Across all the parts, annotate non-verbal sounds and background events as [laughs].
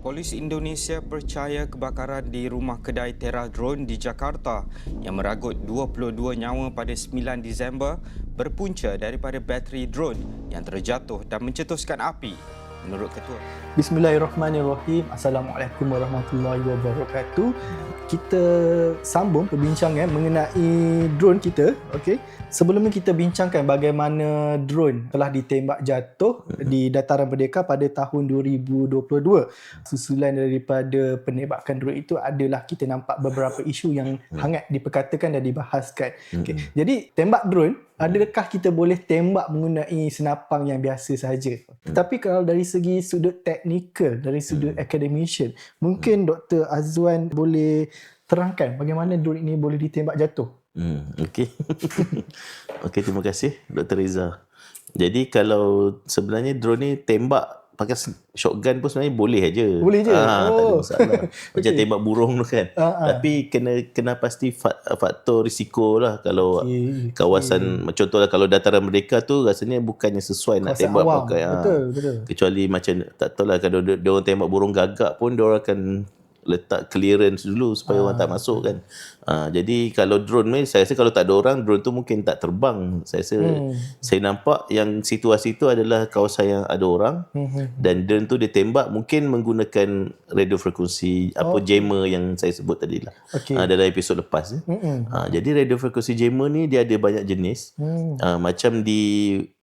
Polis Indonesia percaya kebakaran di rumah kedai Tera Drone di Jakarta yang meragut 22 nyawa pada 9 Disember berpunca daripada bateri drone yang terjatuh dan mencetuskan api. Menurut Ketua Bismillahirrahmanirrahim. Assalamualaikum warahmatullahi wabarakatuh. Kita sambung perbincangan mengenai drone kita. Okey. Sebelum ni kita bincangkan bagaimana drone telah ditembak jatuh di dataran Merdeka pada tahun 2022. Susulan daripada penembakan drone itu adalah kita nampak beberapa isu yang hangat diperkatakan dan dibahaskan. Okey. Jadi tembak drone adakah kita boleh tembak menggunakan senapang yang biasa sahaja? Tetapi kalau dari segi sudut teknikal, dari sudut academician, mungkin Dr. Azwan boleh terangkan bagaimana drone ini boleh ditembak jatuh. Hmm, okey. [laughs] okey, terima kasih Dr. Riza. Jadi kalau sebenarnya drone ni tembak pakai shotgun pun sebenarnya boleh aja. Boleh je? Ah, tak ada Oh. masalah. [laughs] Macam tembak burung tu kan. Ah, ah. Tapi kena kena pasti fa- faktor risiko lah kalau Okey, kawasan contohlah kalau dataran merdeka tu rasanya bukannya sesuai nak Kawasan tembak awam. pakai ah. Betul, betul. kecuali macam tak tahu lah kalau dia orang tembak burung gagak pun dia orang akan letak clearance dulu supaya orang tak masuk kan. Ha, jadi kalau drone ni saya rasa kalau tak ada orang drone tu mungkin tak terbang. Saya rasa Hmm. saya nampak yang situasi tu adalah kawasan yang ada orang Hmm. dan drone tu ditembak mungkin menggunakan radio frekuensi apa jammer yang saya sebut tadi lah. Okey. Ha, dalam episod lepas eh. Mm-mm. Ha, jadi radio frekuensi jammer ni dia ada banyak jenis. Hmm. Uh, macam di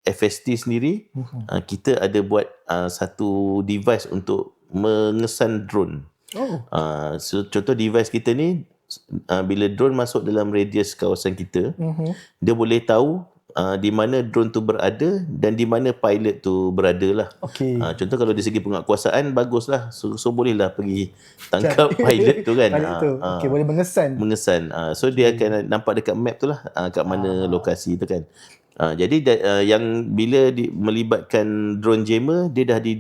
FST sendiri Mhm. uh, kita ada buat uh, satu device untuk mengesan drone. Oh. Uh, so, contoh device kita ni uh, bila drone masuk dalam radius kawasan kita, Mhm. dia boleh tahu uh, di mana drone tu berada dan di mana pilot tu berada lah. Okey. Uh, contoh kalau dari segi penguatkuasaan baguslah. So, so bolehlah pergi tangkap pilot tu kan. [laughs] Pilot Ah, tu. ah Okey, boleh mengesan. mengesan. Uh, so dia akan nampak dekat map tu lah uh, kat mana lokasi tu kan. Uh, jadi uh, yang bila di, melibatkan drone jammer dia dah di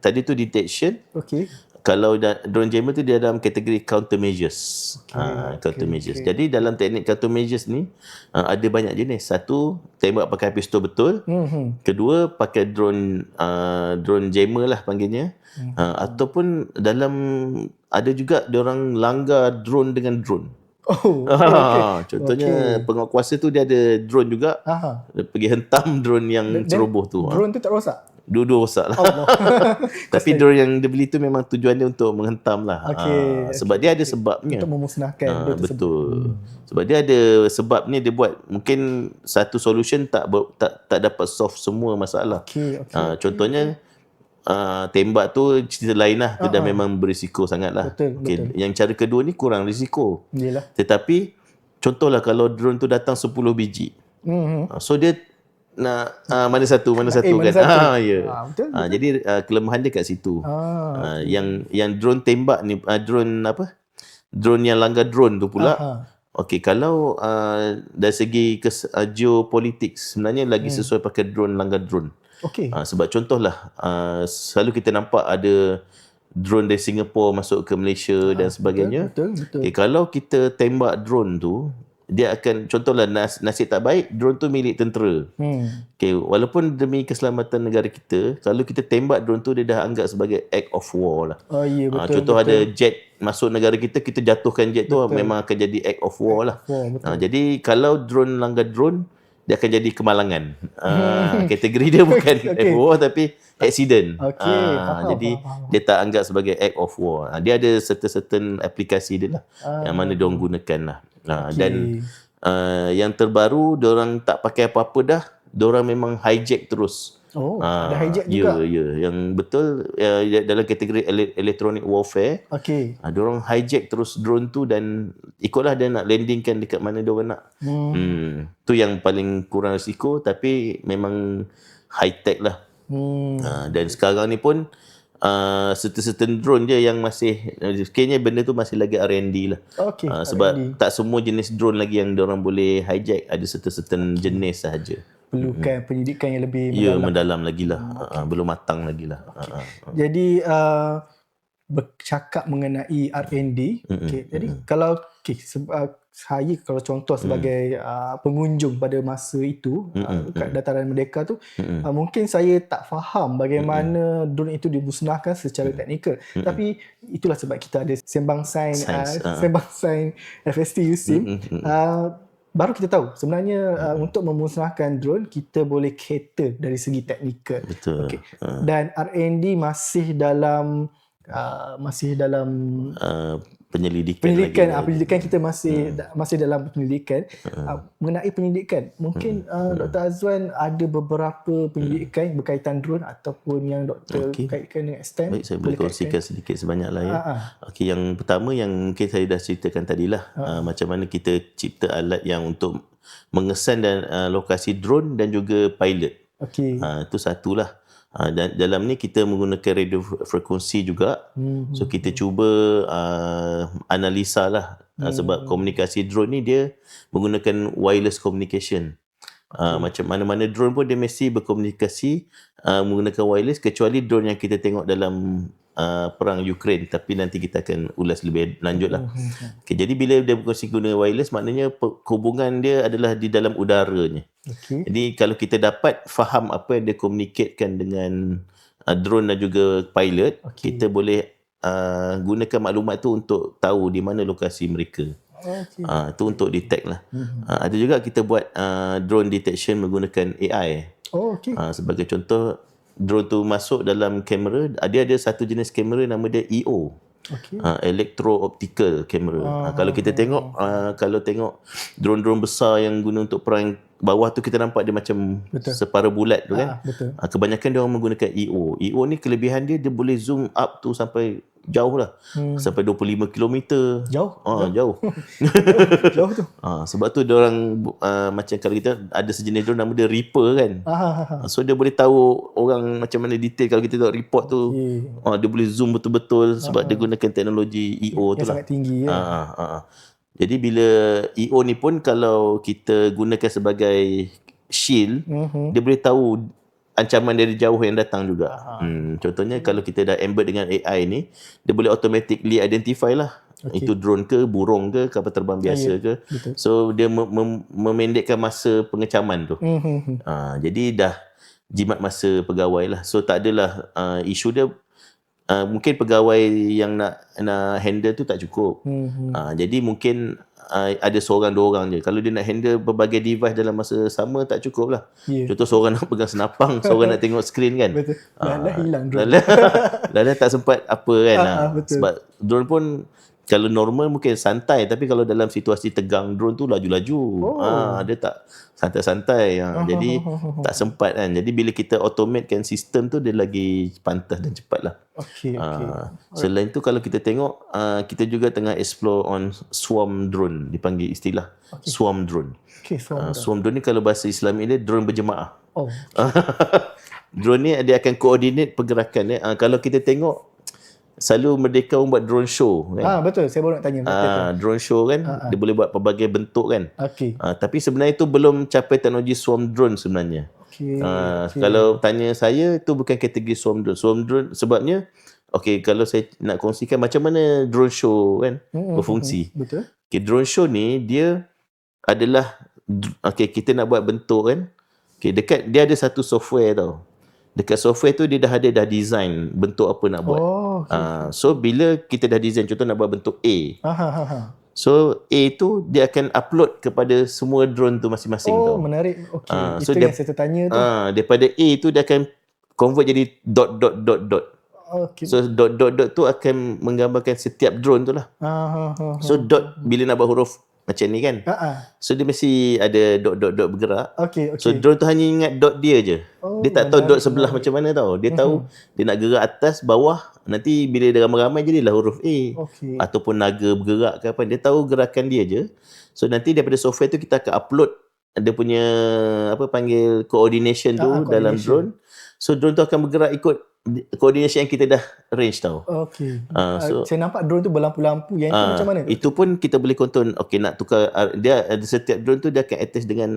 tadi tu detection Okey. Kalau drone jammer tu dia dalam kategori countermeasures. Okay, uh, countermeasures. okay. Jadi dalam teknik countermeasures ni uh, ada banyak jenis. Satu tembak pakai pistol betul. Mhm. Kedua pakai drone uh, drone jammer lah panggilnya. Hmm. Uh, ataupun dalam ada juga dia orang langgar drone dengan drone. Oh. [laughs] Ah, contohnya penguat kuasa tu dia ada drone juga. Aha. Dia pergi hentam drone yang ceroboh tu. Ah, Drone tu tak rosak. Dua-dua rosak lah. [laughs] Tapi drone yang dia beli tu memang tujuan dia untuk menghentam lah. Okey, Ah, sebab dia ada sebabnya. Untuk memusnahkan Ah, tersebut. betul. Sebab dia ada sebabnya dia buat mungkin satu solution tak ber, tak tak dapat solve semua masalah. Okey, okey. Ah, contohnya uh, tembak tu cerita lain lah. Dia dah memang berisiko sangat lah. Ah, Betul, Okey, Yang cara kedua ni kurang risiko. Yalah. Tetapi contohlah kalau drone tu datang 10 biji. Mhm. Ah, So dia nak uh, mana satu mana satu mana kan. satu. Ah ya. Ah, betul, Ah, jadi uh, kelemahan dia kat situ. Ah. Ah, yang yang drone tembak ni uh, drone apa? Drone yang langgar drone tu pula. Aha. Okey, kalau uh, dari segi kes, uh, geopolitik sebenarnya lagi Hmm. sesuai pakai drone langgar drone. Okey. Uh, sebab contohlah uh, selalu kita nampak ada drone dari Singapura masuk ke Malaysia dan sebagainya. Betul, betul. Okay, kalau kita tembak drone tu, dia akan contohlah nas, nasib tak baik, drone tu milik tentera. Hmm. Okay, walaupun demi keselamatan negara kita, kalau kita tembak drone tu dia dah anggap sebagai act of war lah. Oh ya betul. contoh betul. ada jet masuk negara kita, kita jatuhkan jet tu memang akan jadi act of war lah. Oh, betul. Ah, jadi kalau drone langgar drone, dia akan jadi kemalangan. Ah, kategori dia [laughs] bukan Okay. act of war tapi accident. Okey, Ah, faham, jadi faham, dia tak anggap sebagai act of war. Ah, dia ada certain-certain aplikasi dia lah yang mana dia orang gunakan lah. Ah, Dan uh, yang terbaru dia orang tak pakai apa-apa dah, dia orang memang hijack terus. Oh, Ah, ada hijack ya, juga. Ya, yang betul uh, dalam kategori ele- electronic warfare, Okey. uh, dia orang hijack terus drone tu dan ikutlah dia nak landingkan dekat mana dia nak. Hmm. Hmm. Tu yang paling kurang risiko tapi memang high tech lah. Hmm. Uh, dan sekarang ni pun uh, certain-certain drone je yang masih kayaknya benda tu masih lagi R&D lah. Okey. Uh, sebab R&D. tak semua jenis drone lagi yang orang boleh hijack. Ada certain-certain jenis sahaja. Perlukan pendidikan yang lebih Ya, mendalam. mendalam lagi lah. Uh, belum matang lagi lah. Uh, uh. Jadi uh, bercakap mengenai R&D. Okay, jadi kalau okay, se- uh, saya kalau contoh sebagai uh, pengunjung pada masa itu uh, kat dataran Merdeka tu uh, mungkin saya tak faham bagaimana drone itu dimusnahkan secara teknikal. Tapi itulah sebab kita ada sembang sains uh, ah. sembang sains FST USIM. Uh, baru kita tahu sebenarnya uh, untuk memusnahkan drone kita boleh cater dari segi teknikal. Betul. Okay. Dan R&D masih dalam uh, masih dalam Uh, penyelidikan, penyelidikan lagi. ah penyelidikan kita masih da, masih dalam penyelidikan uh, mengenai penyelidikan mungkin uh, Dr Azwan ada beberapa penyelidikan berkaitan drone ataupun yang doktor Okey. kaitkan dengan STEM Baik, saya boleh kongsikan sedikit sebanyak lah ya. Ah. Okey, yang pertama yang mungkin saya dah ceritakan tadilah, uh, macam mana kita cipta alat yang untuk mengesan dan uh, lokasi drone dan juga pilot. okey Uh, itu satulah. Uh, dan dalam ni kita menggunakan radio frekuensi juga. Hmm. So kita cuba uh, analisa lah uh, sebab komunikasi drone ni dia menggunakan wireless communication. Uh, macam mana-mana drone pun dia mesti berkomunikasi uh, menggunakan wireless kecuali drone yang kita tengok dalam uh, perang Ukraine tapi nanti kita akan ulas lebih lanjut lah. Okay, jadi bila dia berkongsi guna wireless maknanya hubungan dia adalah di dalam udaranya. okey Jadi kalau kita dapat faham apa yang dia communicatekan dengan uh, drone dan juga pilot, Okey. kita boleh uh, gunakan maklumat tu untuk tahu di mana lokasi mereka. okey Uh, tu untuk detect lah. Uh, ada juga kita buat uh, drone detection menggunakan AI. oh okey Uh, sebagai contoh, drone tu masuk dalam kamera, dia ada satu jenis kamera nama dia EO. okey uh, electro optical camera. Uh, kalau kita tengok uh, kalau tengok drone-drone besar yang guna untuk perang bawah tu kita nampak dia macam Betul. separa bulat tu kan. Ah, betul Uh, kebanyakan dia orang menggunakan EO. EO ni kelebihan dia dia boleh zoom up tu sampai jauh lah. Hmm. Sampai 25 km. jauh Ah, jauh. [laughs] jauh tu ah, sebab tu dia orang uh, macam kalau kita ada sejenis drone nama dia Reaper kan. ah, ah, ah. Ah, So dia boleh tahu orang macam mana detail kalau kita tengok report tu. Okey. Ah, dia boleh zoom betul-betul sebab dia gunakan teknologi EO tu yang lah. sangat tinggi ya ah, ah, ah. Jadi bila EO ni pun kalau kita gunakan sebagai shield, Mhm. dia boleh tahu ancaman dari jauh yang datang juga. Hmm, contohnya kalau kita dah embed dengan AI ni, dia boleh automatically identify lah. Okey. Itu drone ke, burung ke, kapal terbang biasa ya, ke. betul. So dia mem- mem- memendekkan masa pengecaman tu. Mhm. Ah, jadi dah jimat masa pegawai lah. So tak adalah uh, isu dia uh, mungkin pegawai yang nak nak handle tu tak cukup. Mhm. Uh, jadi mungkin uh, ada seorang dua orang je. Kalau dia nak handle berbagai device dalam masa sama tak cukup lah. Ya. Contoh seorang [laughs] nak pegang senapang, seorang nak tengok skrin kan. Betul. Dah, dah hilang drone. [laughs] Lala, Lala tak sempat apa kan. Ah. ah, betul. Sebab drone pun kalau normal mungkin santai tapi kalau dalam situasi tegang drone tu laju-laju. Oh. Ah, dia tak santai-santai. Ah, [laughs] jadi tak sempat kan. Jadi bila kita automatekan sistem tu dia lagi pantas dan cepat lah. Okey, okey. Ah, selain tu kalau kita tengok ah, kita juga tengah explore on swarm drone dipanggil istilah swarm drone. Okey, so Ah, swarm drone ni kalau bahasa Islami dia drone berjemaah. oh. [laughs] drone ni dia akan coordinate pergerakan dia. Ah, kalau kita tengok selalu Merdeka buat drone show kan. Ah betul, saya baru nak tanya. Ah, drone show kan dia boleh buat pelbagai bentuk kan. Okey. Ah, tapi sebenarnya itu belum capai teknologi swarm drone sebenarnya. Okey. Ah, kalau tanya saya itu bukan kategori swarm drone. Swarm drone sebabnya okey kalau saya nak kongsikan macam mana drone show kan Mm-mm, berfungsi. Betul. Okay, drone show ni dia adalah okay, kita nak buat bentuk kan. Okay, dekat dia ada satu software tau. Dekat software tu dia dah ada dah design bentuk apa nak buat. Oh. Okay. Ah, so bila kita dah design contoh nak buat bentuk A. Ah, ha, ha, ha. So A tu dia akan upload kepada semua drone tu masing-masing Oh, tau. menarik. Okey. Ah, Itu so dia- yang saya tertanya tu. Ah, daripada A tu dia akan convert jadi dot dot dot dot. Okey. So dot dot dot tu akan menggambarkan setiap drone tu lah. ah, ha, ha. So dot bila nak buat huruf macam ni kan. Ah. So dia mesti ada dot dot dot bergerak. Okey, okey. So drone tu hanya ingat dot dia je. Oh, dia tak tahu dot sebelah macam mana tau. Dia tahu dia nak gerak atas, bawah. Nanti bila dia ramai-ramai jadilah huruf A. Okey. Ataupun naga bergerak ke apa. Dia tahu gerakan dia je. So nanti daripada software tu kita akan upload dia punya apa panggil coordination tu Ah, ah, dalam coordination. drone. So drone tu akan bergerak ikut coordination yang kita dah range tau. Okey. Ah, Ah, so- saya nampak drone tu berlampu-lampu. Yang itu Ah, macam mana? tu? Itu pun kita boleh kontrol. Okey nak tukar ah, dia ada setiap drone tu dia akan attach dengan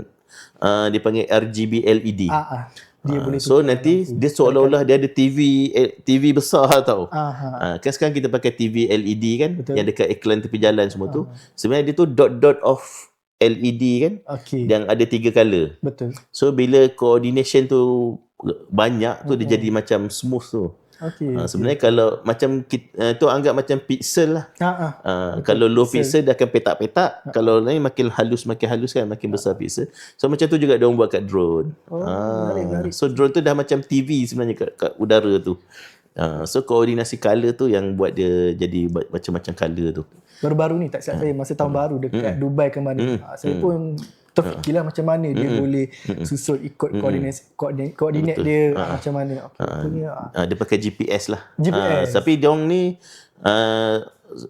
uh, dia panggil RGB LED. Ah, ah. dia Ah, boleh so nanti dia seolah-olah dia ada TV eh, TV besar tau. Aha. Ah, kan sekarang kita pakai TV LED kan Betul. yang dekat iklan tepi jalan semua tu. Sebenarnya dia tu dot-dot of LED kan Okey. yang ada tiga color. Betul. So bila coordination tu banyak tu dia jadi macam smooth tu. Okey. Ah, sebenarnya kalau macam kita, uh, tu anggap macam pixel lah. Ha ah. Uh, kalau low pixel. pixel dia akan petak-petak. Kalau lain makin halus makin halus kan makin besar pixel. So macam tu juga dia orang buat kat drone. Oh, Ah, menarik, menarik. So drone tu dah macam TV sebenarnya kat, kat udara tu. Uh, so koordinasi color tu yang buat dia jadi macam-macam color tu. Baru-baru ni tak silap saya masa tahun baru dekat Dubai ke mana. Ah, saya pun terfikirlah macam mana dia boleh susun ikut koordinat koordinat, koordinat dia ah, macam mana. Okey. Punya ah. Uh, dia pakai GPS lah. GPS. Uh, tapi dia orang ni uh,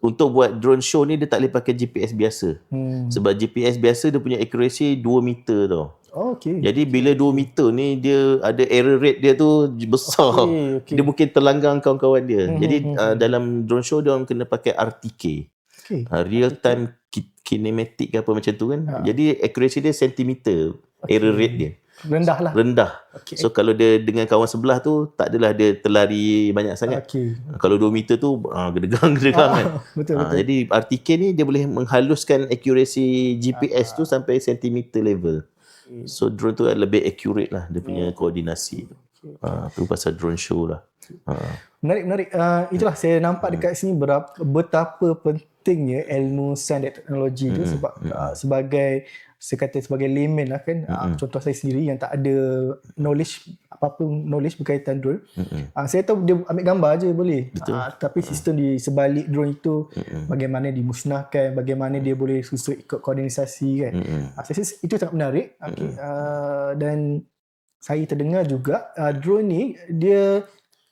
untuk buat drone show ni dia tak boleh pakai GPS biasa. Hmm. Sebab GPS biasa dia punya accuracy 2 meter tau. Oh, okey. Jadi bila 2 meter ni dia ada error rate dia tu besar. Okey, okey. Dia mungkin terlanggar kawan-kawan dia. Jadi uh, dalam drone show dia orang kena pakai RTK. Okey. Uh, real time ki- kinematic ke apa macam tu kan. Jadi accuracy dia sentimeter error rate dia. Rendah lah. Rendah. Okey. So kalau dia dengan kawan sebelah tu tak adalah dia terlari banyak sangat. Okey. Kalau 2 meter tu [laughs] ah, gedegang-gedegang kan. [laughs] Betul Ah, jadi RTK ni dia boleh menghaluskan accuracy GPS tu sampai sentimeter level. So drone tu lebih accurate lah dia punya koordinasi tu. Ah, tu pasal drone show lah. Ah. Menarik, menarik. Uh, itulah saya nampak dekat sini berapa, betapa pentingnya ilmu sains dan teknologi tu sebab uh, sebagai saya kata sebagai layman lah kan uh, contoh saya sendiri yang tak ada knowledge apa-apa knowledge berkaitan drone. Uh, saya tahu dia ambil gambar je boleh. Uh, tapi sistem di sebalik drone itu bagaimana dimusnahkan bagaimana dia boleh susun ikut koordinasi kan. Uh, saya rasa itu sangat menarik. Okay. uh, dan saya terdengar juga uh, drone ni dia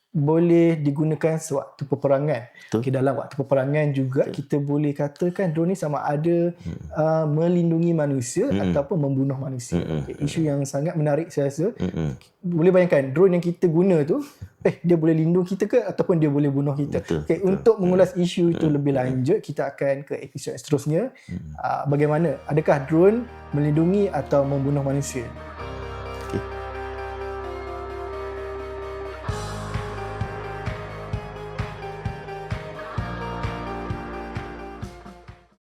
boleh digunakan sewaktu peperangan. Betul. Okay, dalam waktu peperangan juga Betul. kita boleh katakan drone ni sama ada hmm. uh, melindungi manusia hmm. ataupun membunuh manusia. Hmm. Okay, isu yang sangat menarik saya rasa. Mm-mm. Boleh bayangkan drone yang kita guna tu eh dia boleh lindung kita ke ataupun dia boleh bunuh kita. Betul, Okay, untuk mengulas isu itu lebih lanjut kita akan ke episod seterusnya. Uh, bagaimana adakah drone melindungi atau membunuh manusia?